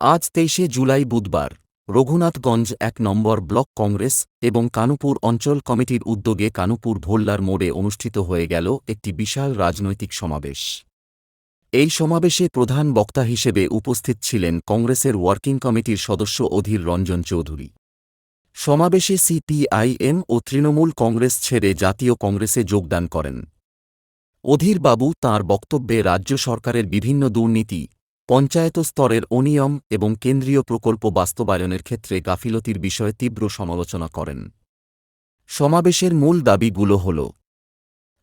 আজ তেইশে জুলাই বুধবার, রঘুনাথগঞ্জ এক নম্বর ব্লক কংগ্রেস এবং কানুপুর অঞ্চল কমিটির উদ্যোগে কানুপুর ভোল্লার মোড়ে অনুষ্ঠিত হয়ে গেল একটি বিশাল রাজনৈতিক সমাবেশ। এই সমাবেশে প্রধান বক্তা হিসেবে উপস্থিত ছিলেন কংগ্রেসের ওয়ার্কিং কমিটির সদস্য অধীর রঞ্জন চৌধুরী। সমাবেশে সিপিআইএম ও তৃণমূল কংগ্রেস ছেড়ে জাতীয় কংগ্রেসে যোগদান করেন। অধীর বাবু তাঁর বক্তব্যে রাজ্য সরকারের বিভিন্ন দুর্নীতি পঞ্চায়েত স্তরের অনিয়ম এবং কেন্দ্রীয় প্রকল্প বাস্তবায়নের ক্ষেত্রে গাফিলতির বিষয়ে তীব্র সমালোচনা করেন। সমাবেশের মূল দাবিগুলো হল,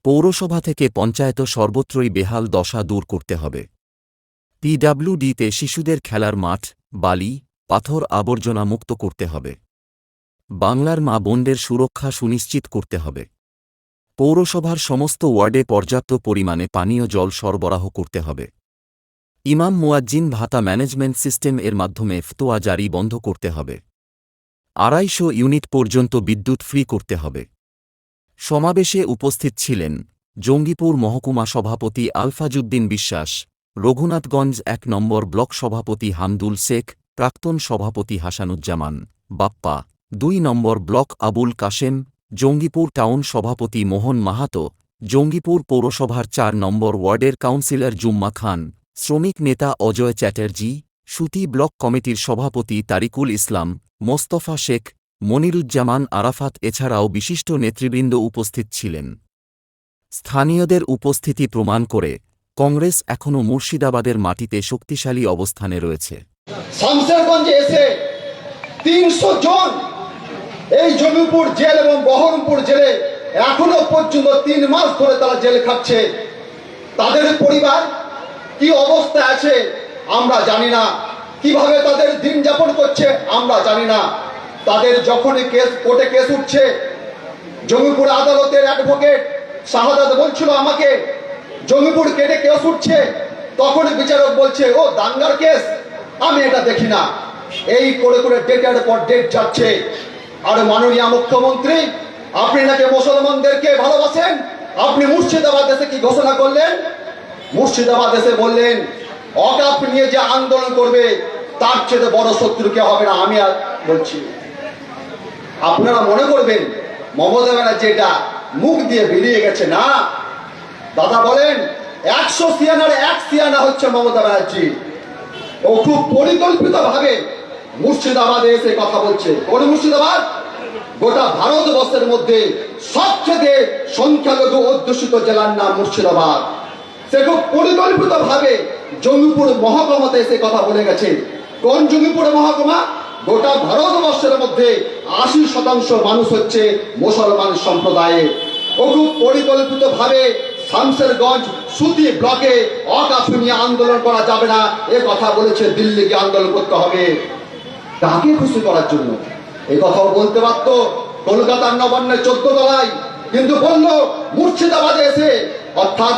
পৌরসভা থেকে পঞ্চায়েত সর্বত্রই বেহাল দশা দূর করতে হবে। পিডাব্লিউডিতে শিশুদের খেলার মাঠ, বালি, পাথর আবর্জনা মুক্ত করতে হবে। বাংলার মা বোনদের সুরক্ষা সুনিশ্চিত করতে হবে। পৌরসভার সমস্ত ওয়ার্ডে পর্যাপ্ত পরিমাণে পানীয় জল সরবরাহ করতে হবে। ইমাম মুয়াজ্জিন ভাতা ম্যানেজমেন্ট সিস্টেম এর মাধ্যমে ফতোয়া জারি বন্ধ করতে হবে। আড়াইশো ইউনিট পর্যন্ত বিদ্যুৎ ফ্রি করতে হবে। সমাবেশে উপস্থিত ছিলেন জঙ্গিপুর মহকুমা সভাপতি আলফাজুদ্দিন বিশ্বাস, রঘুনাথগঞ্জ এক নম্বর ব্লক সভাপতি হামদুল শেখ, প্রাক্তন সভাপতি হাসানুজ্জামান, বাপ্পা দুই নম্বর ব্লক আবুল কাশেম, জঙ্গিপুর টাউন সভাপতি মোহন মাহাতো, জঙ্গিপুর পৌরসভার চার নম্বর ওয়ার্ডের কাউন্সিলর জুম্মা খান শ্রমিক নেতা অজয় চ্যাটার্জি, সুতি ব্লক কমিটির সভাপতি তারিকুল ইসলাম, মোস্তফা শেখ, মনিরুজ্জামান আরাফাত এছাড়াও বিশিষ্ট নেতৃবৃন্দ উপস্থিত ছিলেন। স্থানীয়দের উপস্থিতি প্রমাণ করে, কংগ্রেস এখনও মুর্শিদাবাদের মাটিতে শক্তিশালী অবস্থানে রয়েছে। এসে জন এই জমিপুর জেল এবং বহরমপুর জেলে এখনও পর্যন্ত তিন মাস ধরে তারা জেল খাচ্ছে। তাদের পরিবার কি অবস্থা আছে, আমরা জানি না। কীভাবে তাদের দিন যাপন করছে, আমরা জানি না। তাদের যখনই কেস, কোর্টে কেস উঠছে জমিপুর আদালতের অ্যাডভোকেট শাহাদাত বলছিল আমাকে জমিপুর কেটে কেস উঠছে তখন বিচারক বলছে, ও, দাঙ্গার কেস? আমি এটা দেখি না। এই করে করে ডেটের পর ডেট যাচ্ছে। আর মাননীয় মুখ্যমন্ত্রী, আপনি নাকি মুসলমানদেরকে ভালোবাসেন? আপনি মুর্শিদাবাদ দেশে কি ঘোষণা করলেন? মুর্শিদাবাদ এসে বললেন, অকাপ নিয়ে যে আন্দোলন করবে, তার চেয়ে বড় শত্রু কে হবে না? আমি আর বলছি, আপনারা মনে করবেন, মমতা ব্যানার্জি এটা মুখ দিয়ে বেরিয়ে গেছে না? দাদা বলেন, একশো সিয়ানার এক সিয়ানা হচ্ছে মমতা ব্যানার্জি। ও খুব পরিকল্পিত ভাবে মুর্শিদাবাদে এসে কথা বলছে। কোন মুর্শিদাবাদ, গোটা ভারতবর্ষের মধ্যে সবচেয়ে সংখ্যালঘু অধ্যুষিত জেলার নাম মুর্শিদাবাদ। সে খুব পরিকল্পিত ভাবে জঙ্গিপুর মহকুমাতে এসে কথা বলে গেছে। কোন জঙ্গিপুর মহকুমা? গোটা ভারতবর্ষের মধ্যে আশি শতাংশ মানুষ হচ্ছে মুসলমান সম্প্রদায়ের ও খুব পরিকল্পিত ভাবে শামসেরগঞ্জ সুতি ব্লকে অকাশুনিয়া আন্দোলন করা যাবে না, এ কথা বলেছে দিল্লিকে আন্দোলন করতে হবে। তাকে খুশি করার জন্য? এই কথাও বলতে পারত কলকাতার নবান্নের চোদ্দ তলায়। কিন্তু বলল, মুর্শিদাবাদে এসে, অর্থাৎ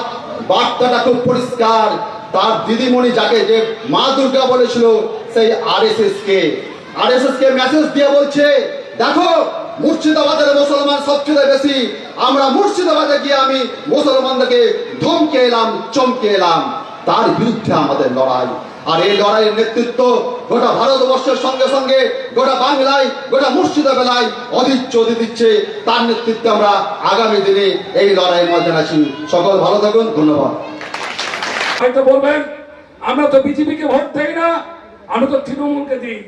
বার্তাটা খুব পরিষ্কার। তার দিদিমণি যাকে যে মা দুর্গা বলেছিল, সেই আর এস এস কে আর এস এস কে মেসেজ দিয়ে বলছে, দেখো, মুর্শিদাবাদের মুসলমান সবচেয়ে বেশি। আমরা মুর্শিদাবাদে গিয়ে আমি মুসলমানদেরকে ধমকে এলাম, চমকে এলাম। তার বিরুদ্ধে আমাদের লড়াই। আর এই লড়াইয়ের নেতৃত্ব গোটা ভারতবর্ষের সঙ্গে সঙ্গে গোটা বাংলায়, গোটা মুর্শিদাবাদায় অধীর চৌধুরী দিচ্ছে। তার নেতৃত্বে আমরা আগামী দিনে এই লড়াইয়ের ময়দান আছি। সকল ভালো থাকুন, ধন্যবাদ। হয়তো বলবেন, আমরা তো বিজেপিকে ভোট দেই না আমরা তো তৃণমূলকে দিই।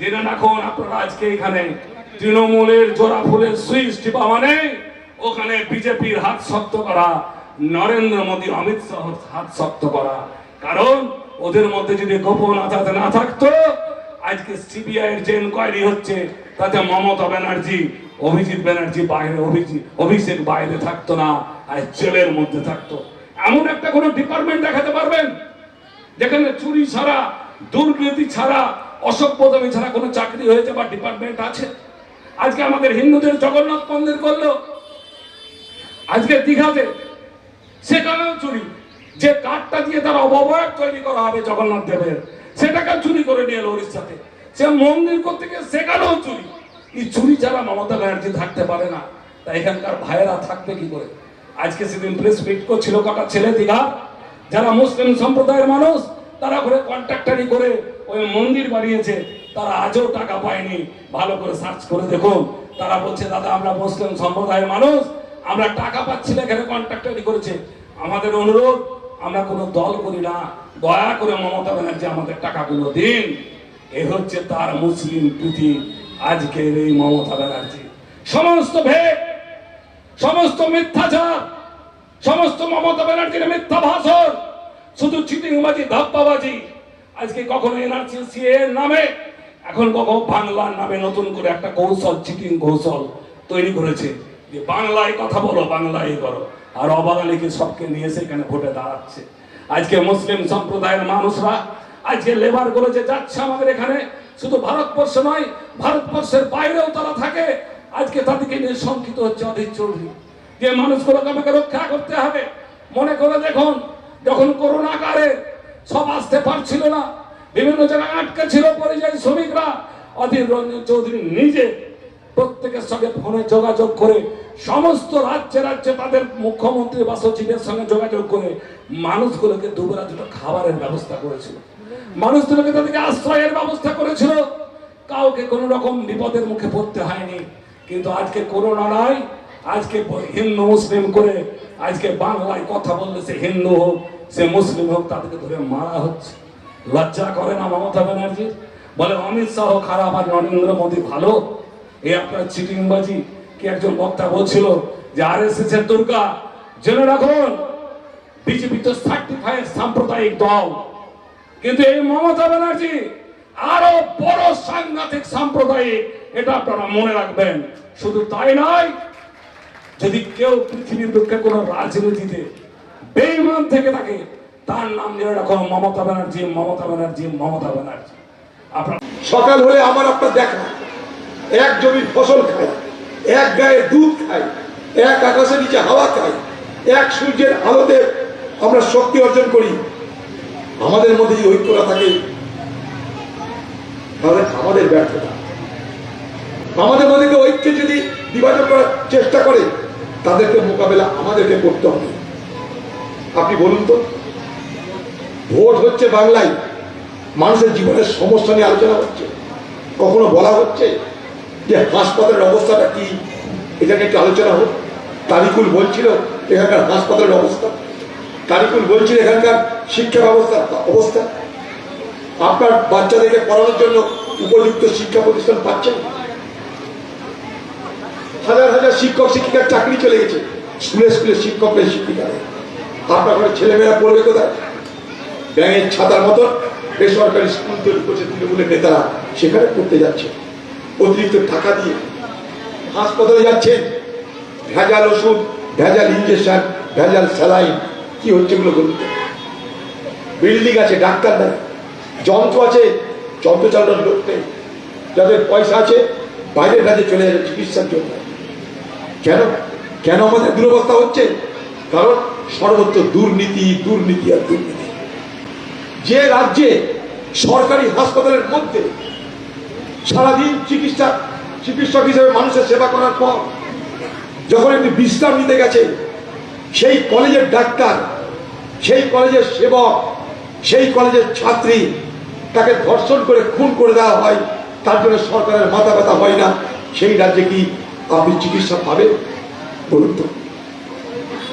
জেনে এখন আপনারা আজকে এখানে তৃণমূলের জোড়া ফুলের সুইচ টিপা মানে ওখানে বিজেপির হাত শক্ত করা, নরেন্দ্র মোদী, অমিত শাহর হাত শক্ত করা। কারণ ওদের মধ্যে যদি গোপন আঘাত না থাকতো, আজকে সিবিআই এর যে ইনকোয়ারি হচ্ছে, তাতে মমতা ব্যানার্জি, অভিজিৎ ব্যানার্জি বাইরে অভিজিৎ অভিষেক বাইরে থাকতো না, আর জেলের মধ্যে থাকতো। এমন একটা কোনো ডিপার্টমেন্ট দেখাতে পারবেন? যেখানে চুরি ছাড়া, দুর্নীতি ছাড়া অসভ্যতমি ছাড়া কোনো চাকরি হয়েছে বা ডিপার্টমেন্ট আছে? আজকে আমাদের হিন্দুদের জগন্নাথ মন্দির করল। আজকে দীঘাতে, সেখানেও চুরি। যে কাঠটা দিয়ে তার অবয়ব তৈরি করা হবে জগন্নাথ দেবের, সেটাকে চুরি করে নিয়ে এলো উড়িষ্যাতে। সে মন্দির করতে গিয়ে সেখানেও চুরি। এই চুরি ছাড়া মমতা ব্যানার্জি থাকতে পারে না। তাই এখানকার ভাইয়েরা থাকবে কি করে? আজকে সেদিন প্রেস মিট করছিল কটা ছেলে দীঘা। যারা মুসলিম সম্প্রদায়ের মানুষ, তারা করে কন্ট্রাক্টারি করে ওই মন্দির বানিয়েছে। তারা আজও টাকা পায়নি। ভালো করে সার্চ করে দেখুন। তারা বলছে, দাদা, আমরা মুসলিম সম্প্রদায়ের মানুষ, আমরা টাকা পাচ্ছি না এখানে কন্ট্রাক্টারি করেছে। আমাদের অনুরোধ আমরা কোনো দল করি না, দয়া করে মমতা ব্যানার্জি আমাদের টাকাগুলো দিন। এ হচ্ছে তার মুসলিম প্রীতি আজকের এই মমতা ব্যানার্জি। সমস্ত ভেদ, সমস্ত মিথ্যাচার, সমস্ত মমতা ব্যানার্জির মিথ্যা ভাষণ শুধু চিটিংবাজি, ধাপ্পাবাজি, আজকে কখনো এনআরসি এর নামে, এখন কখনো বাংলার নামে নতুন করে একটা কৌশল, চিটিং কৌশল তৈরি করেছে। যে বাংলায় কথা বলো, বাংলায় করো। আর অবাঙালিকে সবকে নিয়ে সেখানে ভোটে দাঁড়াচ্ছে। আজকে মুসলিম সম্প্রদায়ের মানুষরা, আজকে লেবারগুলো যে যাচ্ছে আমাদের এখানে, শুধু ভারতবর্ষ নয়, ভারতবর্ষের বাইরেও তারা থাকে। আজকে তাদেরকে নিয়ে শঙ্কিত হচ্ছে অধীর চৌধুরী। যে মানুষগুলোকে আমাকে রক্ষা করতে হবে। মনে করে দেখুন, যখন করোনা কালে সব আসতে পারছিল না, বিভিন্ন জায়গায় আটকে ছিল পরিযায়ী শ্রমিকরা, অধীর রঞ্জন চৌধুরী নিজে প্রত্যেকের সঙ্গে ফোনে যোগাযোগ করে, সমস্ত রাজ্যে রাজ্যে তাদের মুখ্যমন্ত্রী বা সচিবের সঙ্গে যোগাযোগ করে মানুষগুলোকে দুবেলা দুটো খাবারের ব্যবস্থা করেছিল। মানুষগুলোকে তাদেরকে আশ্রয়ের ব্যবস্থা করেছিল। কাউকে কোনো রকম বিপদের মুখে পড়তে হয়নি। কিন্তু আজকে করোনা নয়, আজকে হিন্দু, মুসলিম করে আজকে বাংলায় কথা বললে সে হিন্দু হোক, সে মুসলিম হোক, তাদেরকে ধরে মারা হচ্ছে। লজ্জা করে না মমতা ব্যানার্জি বলে অমিত শাহ খারাপ আর নরেন্দ্র মোদী ভালো। এই আপনার চিটিংবাজি কি একজন বক্তা বলছিল যে আর এস এস এর দুর্গা? জেনে রাখুন, বিজেপি তো সার্টিফাইড সাম্প্রদায়িক দল। কিন্তু এই মমতা ব্যানার্জি আরও বড় সাংঘাতিক সাম্প্রদায়িক, এটা আপনারা মনে রাখবেন। শুধু তাই নয়, যদি কেউ পৃথিবীর পক্ষে কোন রাজনীতিতে বেইমান থেকে থাকে, তার নাম জেনে রাখো মমতা ব্যানার্জি মমতা ব্যানার্জি মমতা ব্যানার্জি। আপনার সকাল হলে আমার আপনার দেখা। এক জমির ফসল খায়, এক গায়ে দুধ খায়, এক আকাশের নিচে হাওয়া খায়, এক সূর্যের আলোতে আমরা শক্তি অর্জন করি। আমাদের মধ্যে যদি ঐক্যটা থাকে, তাহলে আমাদের ব্যর্থতা। আমাদের মধ্যে ঐক্যে যদি বিভাজন করার চেষ্টা করে, তাদেরকে মোকাবেলা আমাদেরকে করতে হবে। আপনি বলুন তো, ভোট হচ্ছে বাংলায়, মানুষের জীবনের সমস্যা নিয়ে আলোচনা হচ্ছে, কখনো বলা হচ্ছে? যে হাসপাতালের অবস্থাটা কি? এটা নিয়ে একটু আলোচনা হোক। তারিকুল বলছিল এখানকার হাসপাতালের অবস্থা। তারিকুল বলছিল এখানকার শিক্ষা ব্যবস্থা অবস্থা। আপনার বাচ্চাদেরকে পড়ানোর জন্য উপযুক্ত শিক্ষা প্রতিষ্ঠান পাচ্ছেন? হাজার হাজার শিক্ষক, শিক্ষিকার চাকরি চলে গেছে। স্কুলে স্কুলে শিক্ষকদের শিক্ষিকারা আপনার ঘরে ছেলেমেয়েরা পড়বে কোথায়? ব্যাঙের ছাতার মতন বেসরকারি স্কুল তৈরি করছে তৃণমূলের নেতারা। সেখানে পড়তে যাচ্ছে। অতিরিক্ত টাকা দিয়ে হাসপাতালে যাচ্ছেন। ভেজাল ওষুধ, ভেজাল ইঞ্জেকশন ভেজাল স্যালাইন কি হচ্ছে এগুলো বলুন বিল্ডিং আছে, ডাক্তার নেই। যন্ত্র আছে, যন্ত্র চালানোর লোক নেই। যাদের পয়সা আছে, বাইরের রাজ্যে চলে যাচ্ছে চিকিৎসার জন্য। কেন? কেন আমাদের দুরবস্থা হচ্ছে? কারণ সর্বত্র দুর্নীতি দুর্নীতি আর দুর্নীতি। যে রাজ্যে সরকারি হাসপাতালের মধ্যে সারাদিন চিকিৎসা, চিকিৎসক হিসেবে মানুষের সেবা করার পর যখন একটু বিশ্রাম নিতে গেছে, সেই কলেজের ডাক্তার, সেই কলেজের সেবক, সেই কলেজের ছাত্রী তাকে ধর্ষণ করে খুন করে দেওয়া হয়, তার জন্য সরকারের মাথা ব্যথা হয় না। সেই রাজ্যে কি আপনি চিকিৎসা পাবেন? বলুন তো।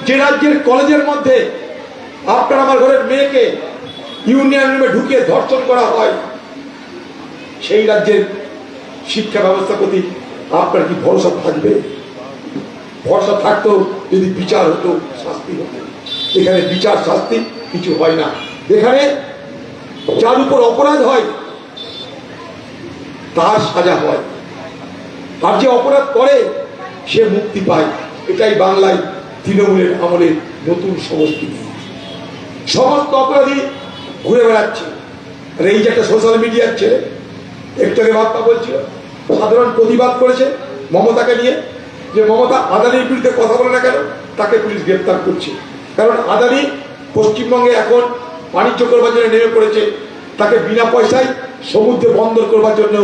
যে রাজ্যের কলেজের মধ্যে আপনার আমার ঘরের মেয়েকে ইউনিয়ন রুমে ঢুকিয়ে ধর্ষণ করা হয়, সেই রাজ্যের শিক্ষা ব্যবস্থা প্রতি আপনার কি ভরসা থাকবে? ভরসা থাকতো যদি বিচার হতো, শাস্তি হতো। এখানে বিচার, শাস্তি কিছু হয় না। এখানে যার উপর অপরাধ হয়, তার সাজা হয়। আর যে অপরাধ করে, সে মুক্তি পায়। এটাই বাংলায় তৃণমূলের আমলের নতুন সংস্কৃতি সমস্ত অপরাধী ঘুরে বেড়াচ্ছে। আর এই যে একটা সোশ্যাল মিডিয়ার ছেলে একটু বার্তা বলছিল সাধারণ প্রতিবাদ করেছে মমতাকে নিয়ে যে মমতা আদানির বিরুদ্ধে কথা বলে না কেন? তাকে পুলিশ গ্রেপ্তার করছে। কারণ আদানি পশ্চিমবঙ্গে এখন বাণিজ্য করবার জন্য নেমে পড়েছে। তাকে বিনা পয়সায় সমুদ্রে বন্দর করবার জন্য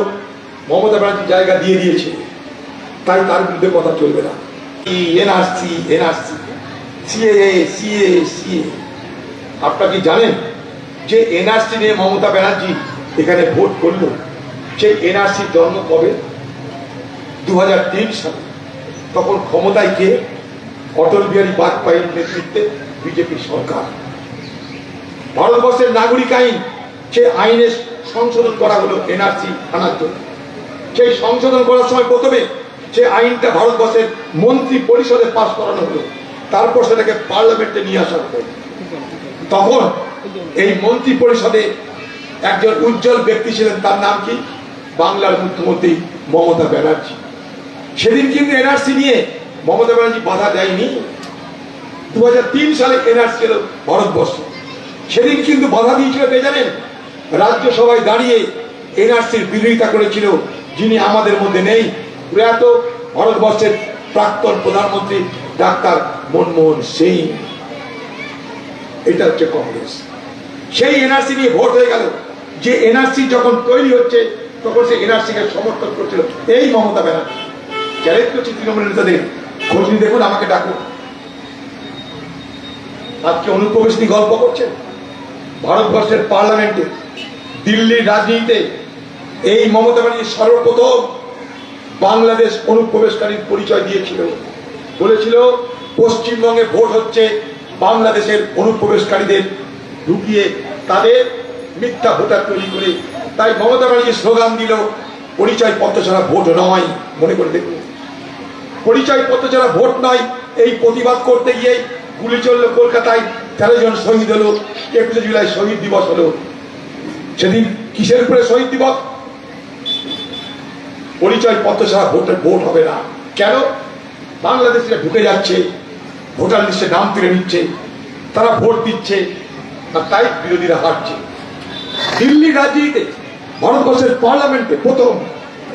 মমতা ব্যানার্জি জায়গা দিয়ে দিয়েছে। তাই তার বিরুদ্ধে কথা চলবে না। NRC NRC CA CA CA আপনারা কি জানেন যে এনআরসি নিয়ে মমতা ব্যানার্জি এখানে ভোট করল? সেই এনআরসি জন্ম কবে? দু সালে। তখন ক্ষমতায় কে? অটল বিহারী বাজপেয়ীর নেতৃত্বে বিজেপি সরকার। ভারতবর্ষের নাগরিক আইন, সেই আইনে সংশোধন করা হলো এনআরসি আনার জন্য। সেই সংশোধন করার সময় প্রথমে সেই আইনটা ভারতবর্ষের মন্ত্রী পরিষদে পাশ করানো হলো। তারপর সেটাকে পার্লামেন্টে নিয়ে আসা হলো। তখন এই মন্ত্রী পরিষদে একজন উজ্জ্বল ব্যক্তি ছিলেন, তার নাম কি? বাংলার মুখ্যমন্ত্রী মমতা ব্যানার্জি। সেদিন কিন্তু এনআরসি নিয়ে মমতা ব্যানার্জি বাধা দেয়নি। দু হাজার তিন সালে এনআরসি এলো ভারতবর্ষ। সেদিন কিন্তু বাধা দিয়েছিল কে জানেন? রাজ্যসভায় দাঁড়িয়ে এনআরসির বিরোধিতা করেছিল যিনি আমাদের মধ্যে নেই। প্রয়াত ভারতবর্ষের প্রাক্তন প্রধানমন্ত্রী ডাক্তার মনমোহন সিং। এটা হচ্ছে কংগ্রেস। সেই এনআরসি নিয়ে ভোট হয়ে গেল। যে এনআরসি যখন তৈরি হচ্ছে তখন সে এনআরসি কে সমর্থন করছিল। এই মমতা ব্যানার্জি, চ্যালেঞ্জ করছি তৃণমূল নেতাদের। খোঁজ নিয়ে দেখুন, আমাকে ডাকুন। আজকে অনুপ্রবেশ নিয়ে গল্প করছেন। ভারতবর্ষের পার্লামেন্টে, দিল্লির রাজনীতিতে, এই মমতা ব্যানার্জি সর্বপ্রথম বাংলাদেশ অনুপ্রবেশকারীর পরিচয় দিয়েছিল। বলেছিল, পশ্চিমবঙ্গে ভোট হচ্ছে বাংলাদেশের অনুপ্রবেশকারীদের ঢুকিয়ে তাদের মিথ্যা ভোটার তৈরি করে তাই মমতা ব্যানার্জি স্লোগান দিল পরিচয় পত্র ছাড়া ভোট নয়, মনে করে দেখুন। পরিচয় পত্র ছাড়া ভোট নয় এই প্রতিবাদ করতে গিয়ে গুলি চলল কলকাতায় তেরো জন শহীদ হলো, একুশে জুলাই শহীদ দিবস হলো। সেদিন কিসের উপরে শহীদ দিবস? পরিচয় পত্র ছাড়া ভোটের ভোট হবে না। কেন? বাংলাদেশে ঢুকে যাচ্ছে, ভোটার লিস্টে নাম তুলে নিচ্ছে, তারা ভোট দিচ্ছে, আর তাই বিরোধীরা হারছে। দিল্লি রাজনীতিতে ভারতবর্ষের পার্লামেন্টে প্রথম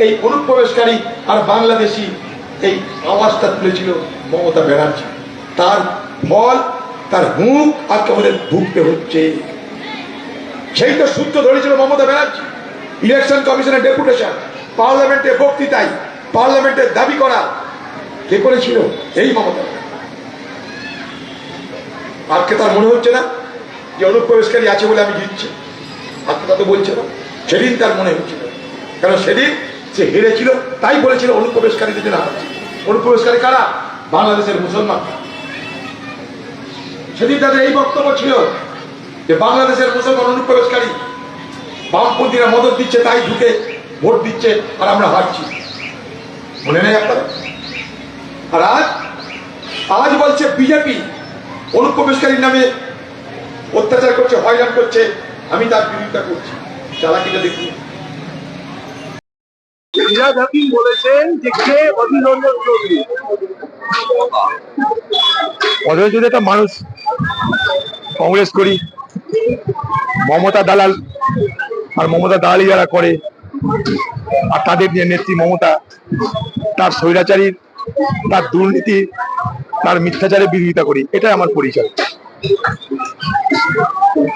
এই অনুপ্রবেশকারী আর বাংলাদেশি এই আওয়াজটা তুলেছিল মমতা ব্যানার্জি। তার ফল, তার মুখ আজকে আমাদের ভুগতে হচ্ছে। সেই তো সূত্র ধরেছিল মমতা ব্যানার্জি। ইলেকশন কমিশনের ডেপুটেশন, পার্লামেন্টে বক্তৃতায় পার্লামেন্টের দাবি করা কে করেছিল? এই মমতা আজকে তার মনে হচ্ছে না যে অনুপ্রবেশকারী আছে বলে আমি জিতছি আজকে তা তো বলছে না। সেদিন তার মনে হচ্ছিল কারণ সেদিন? সে হেরেছিল, তাই বলেছিল অনুপ্রবেশকারীদের জন্য হারছে অনুপ্রবেশকারী কারা? বাংলাদেশের মুসলমান। সেদিন তাদের এই বক্তব্য ছিল যে বাংলাদেশের মুসলমান অনুপ্রবেশকারী বামপন্থীরা মদত দিচ্ছে, তাই ঢুকে ভোট দিচ্ছে আর আমরা হারছি। মনে নেই আপনার আর আজ আজ বলছে বিজেপি অনুপ্রবেশকারীর নামে অত্যাচার করছে, হয়রান করছে, আমি তার বিরোধিতা করছি। চালাকিটা দেখুন। ফিরাজ হাকিম বলেছেন যে কে অধীর রঞ্জন চৌধুরী অথচ যদি একটা মানুষ কংগ্রেস করি মমতা দালাল আর মমতা দালালি যারা করে আর তাদের যে নেত্রী মমতা তার স্বৈরাচারীর তার দুর্নীতি তার মিথ্যাচারের বিরোধিতা করি এটাই আমার পরিচয়।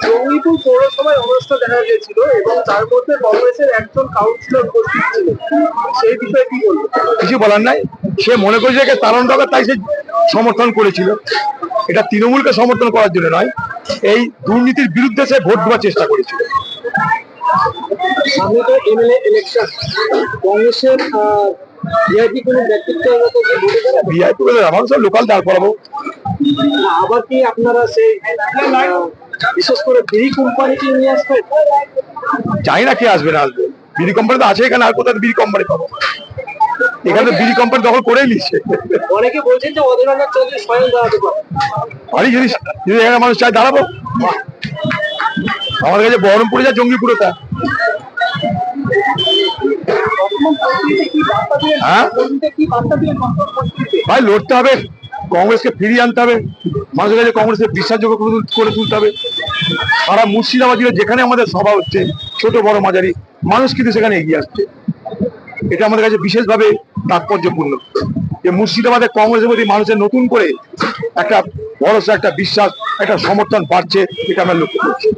জঙ্গিপুর পৌরসভায় অনুষ্ঠান দেখা গিয়েছিল এবং তার মধ্যে কংগ্রেসের একজন কাউন্সিলর উপস্থিত ছিল। সেই বিষয়ে কি বলব? কিছু বলার নাই। সে মনে করেছে যে তারণ দরকার তাই সে সমর্থন করেছিল। এটা তৃণমূলকে সমর্থন করার জন্য নয় এই দুর্নীতির বিরুদ্ধে সে ভোট দেওয়ার চেষ্টা করেছিল। সামনে তো এমএলএ ইলেকশন কংগ্রেসের ভিআইপি কোনো দাঁড়াবে? ভিআইপি বলে আমার সব লোকাল দাঁড় করাবো। আবার কি আপনারা সেই বিশেষ করে বিড়ি কোম্পানিকে নিয়ে আসবেন? জানি না কে আসবে না আসবে। বিড়ি কোম্পানি তো আছে এখানে আর কোথায় বিড়ি কোম্পানি পাবো? এখানে তো বিড়ি কোম্পানি দখল করেই নিচ্ছে। অনেকে বলছেন যে অধীর রঞ্জন চৌধুরী স্বয়ং দাঁড়াতে পারে। আমি যদি যদি এখানে মানুষ চাই দাঁড়াবো। আমাদের কাছে বহরমপুরে যা জঙ্গিপুরে তা হ্যাঁ? ভাই লড়তে হবে কংগ্রেসকে ফিরিয়ে আনতে হবে মানুষের কাছে কংগ্রেসের বিশ্বাসযোগ্য করে তুলতে হবে। সারা মুর্শিদাবাদ যেখানে আমাদের সভা হচ্ছে ছোট বড় মাঝারি মানুষ কিন্তু সেখানে এগিয়ে আসছে। এটা আমাদের কাছে বিশেষভাবে তাৎপর্যপূর্ণ। যে মুর্শিদাবাদে কংগ্রেসের প্রতি মানুষের নতুন করে একটা ভরসা একটা বিশ্বাস একটা সমর্থন বাড়ছে এটা আমরা লক্ষ্য করছি।